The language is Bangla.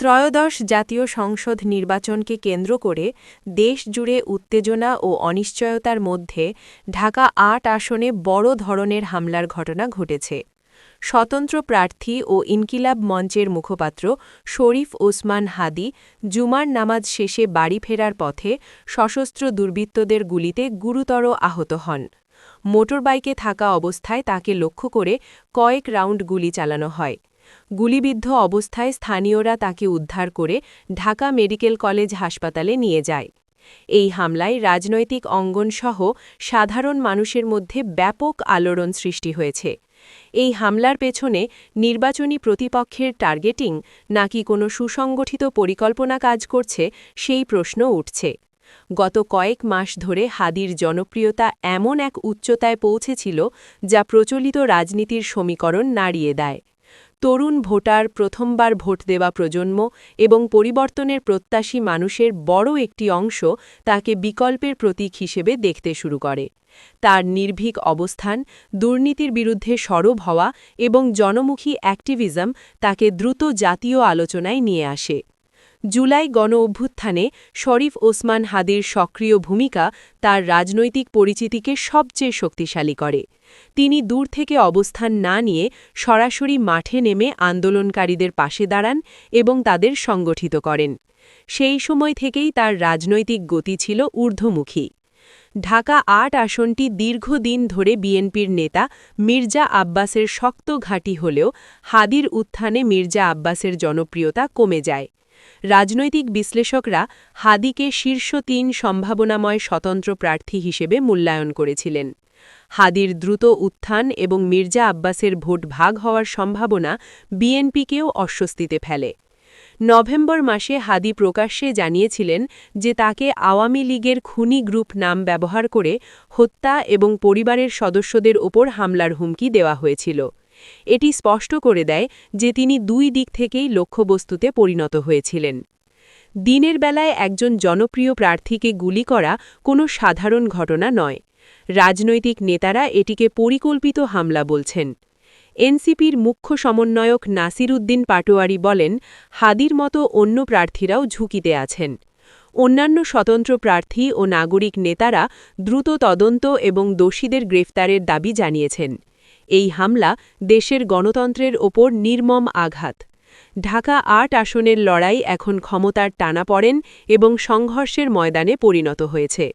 ত্রয়োদশ জাতীয় সংসদ নির্বাচনকে কেন্দ্র করে দেশ জুড়ে উত্তেজনা ও অনিশ্চয়তার মধ্যে ঢাকা আট আসনে বড় ধরনের হামলার ঘটনা ঘটেছে। স্বতন্ত্র প্রার্থী ও ইনকিলাব মঞ্চের মুখপাত্র শরীফ ওসমান হাদি জুমার নামাজ শেষে বাড়ি ফেরার পথে সশস্ত্র দুর্বৃত্তদের গুলিতে গুরুতর আহত হন। মোটরবাইকে থাকা অবস্থায় তাকে লক্ষ্য করে কয়েক রাউন্ড গুলি চালানো হয়। গুলিবিদ্ধ অবস্থায় স্থানীয়রা তাকে উদ্ধার করে ঢাকা মেডিকেল কলেজ হাসপাতালে নিয়ে যায়। এই হামলায় রাজনৈতিক অঙ্গনসহ সাধারণ মানুষের মধ্যে ব্যাপক আলোড়ন সৃষ্টি হয়েছে। এই হামলার পেছনে নির্বাচনী প্রতিপক্ষের টার্গেটিং নাকি কোনো সুসংগঠিত পরিকল্পনা কাজ করছে সেই প্রশ্ন উঠছে। গত কয়েক মাস ধরে হাদির জনপ্রিয়তা এমন এক উচ্চতায় পৌঁছেছিল যা প্রচলিত রাজনীতির সমীকরণ নাড়িয়ে দেয়। তরুণ ভোটার প্রথমবার ভোট দেওয়া প্রজন্ম এবং পরিবর্তনের প্রত্যাশী মানুষের বড় একটি অংশ তাকে বিকল্পের প্রতীক হিসেবে দেখতে শুরু করে। তার নির্ভীক অবস্থান, দুর্নীতির বিরুদ্ধে সরব হওয়া এবং জনমুখী অ্যাক্টিভিজম তাকে দ্রুত জাতীয় আলোচনায় নিয়ে আসে। জুলাই গণ অভ্যুত্থানে শরীফ ওসমান হাদির সক্রিয় ভূমিকা তার রাজনৈতিক পরিচিতিকে সবচেয়ে শক্তিশালী করে। তিনি দূর থেকে অবস্থান না নিয়ে সরাসরি মাঠে নেমে আন্দোলনকারীদের পাশে দাঁড়ান এবং তাদের সংগঠিত করেন। সেই সময় থেকেই তার রাজনৈতিক গতি ছিল ঊর্ধ্বমুখী। ঢাকা আট আসনটি দীর্ঘদিন ধরে বিএনপির নেতা মির্জা আব্বাসের শক্ত ঘাঁটি হলেও হাদির উত্থানে মির্জা আব্বাসের জনপ্রিয়তা কমে যায়। রাজনৈতিক বিশ্লেষকরা হাদিকে শীর্ষ তিন সম্ভাবনাময় স্বতন্ত্র প্রার্থী হিসেবে মূল্যায়ন করেছিলেন। হাদির দ্রুত উত্থান এবং মির্জা আব্বাসের ভোট ভাগ হওয়ার সম্ভাবনা বিএনপিকেও অস্বস্তিতে ফেলে। নভেম্বর মাসে হাদি প্রকাশ্যে জানিয়েছিলেন যে তাকে আওয়ামী লীগের খুনি গ্রুপ নাম ব্যবহার করে হত্যা এবং পরিবারের সদস্যদের ওপর হামলার হুমকি দেওয়া হয়েছিল। এটি স্পষ্ট করে দেয় যে তিনি দুই দিক থেকেই লক্ষ্যবস্তুতে পরিণত হয়েছিলেন। দিনের বেলায় একজন জনপ্রিয় প্রার্থীকে গুলি করা কোনো সাধারণ ঘটনা নয়। রাজনৈতিক নেতারা এটিকে পরিকল্পিত হামলা বলছেন। এনসিপির মুখ্য সমন্বয়ক নাসির উদ্দিন পাটোয়ারি বলেন, হাদির মতো অন্য প্রার্থীরাও ঝুঁকিতে আছেন। অন্যান্য স্বতন্ত্র প্রার্থী ও নাগরিক নেতারা দ্রুত তদন্ত এবং দোষীদের গ্রেফতারের দাবি জানিয়েছেন। এই হামলা দেশের গণতন্ত্রের ওপর নির্মম আঘাত। ঢাকা আট আসনের লড়াই এখন ক্ষমতার টানা পড়েন এবং সংঘর্ষের ময়দানে পরিণত হয়েছে।